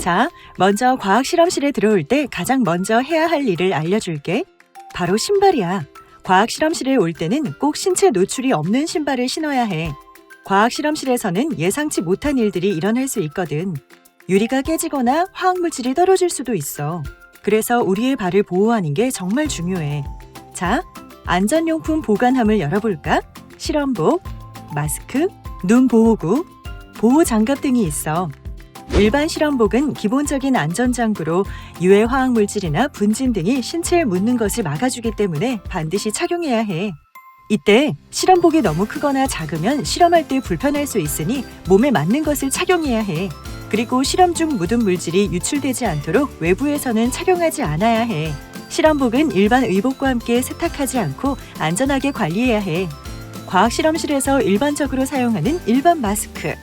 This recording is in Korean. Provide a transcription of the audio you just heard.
자, 먼저 과학 실험실에 들어올 때 가장 먼저 해야 할 일을 알려줄게. 바로 신발이야. 과학 실험실에 올 때는 꼭 신체 노출이 없는 신발을 신어야 해. 과학 실험실에서는 예상치 못한 일들이 일어날 수 있거든. 유리가 깨지거나 화학물질이 떨어질 수도 있어. 그래서 우리의 발을 보호하는 게 정말 중요해. 자, 안전용품 보관함을 열어볼까? 실험복, 마스크, 눈 보호구, 보호 장갑 등이 있어. 일반 실험복은 기본적인 안전장구로 유해 화학 물질이나 분진 등이 신체에 묻는 것을 막아주기 때문에 반드시 착용해야 해. 이때 실험복이 너무 크거나 작으면 실험할 때 불편할 수 있으니 몸에 맞는 것을 착용해야 해. 그리고 실험 중 묻은 물질이 유출되지 않도록 외부에서는 착용하지 않아야 해. 실험복은 일반 의복과 함께 세탁하지 않고 안전하게 관리해야 해. 과학 실험실에서 일반적으로 사용하는 일반 마스크,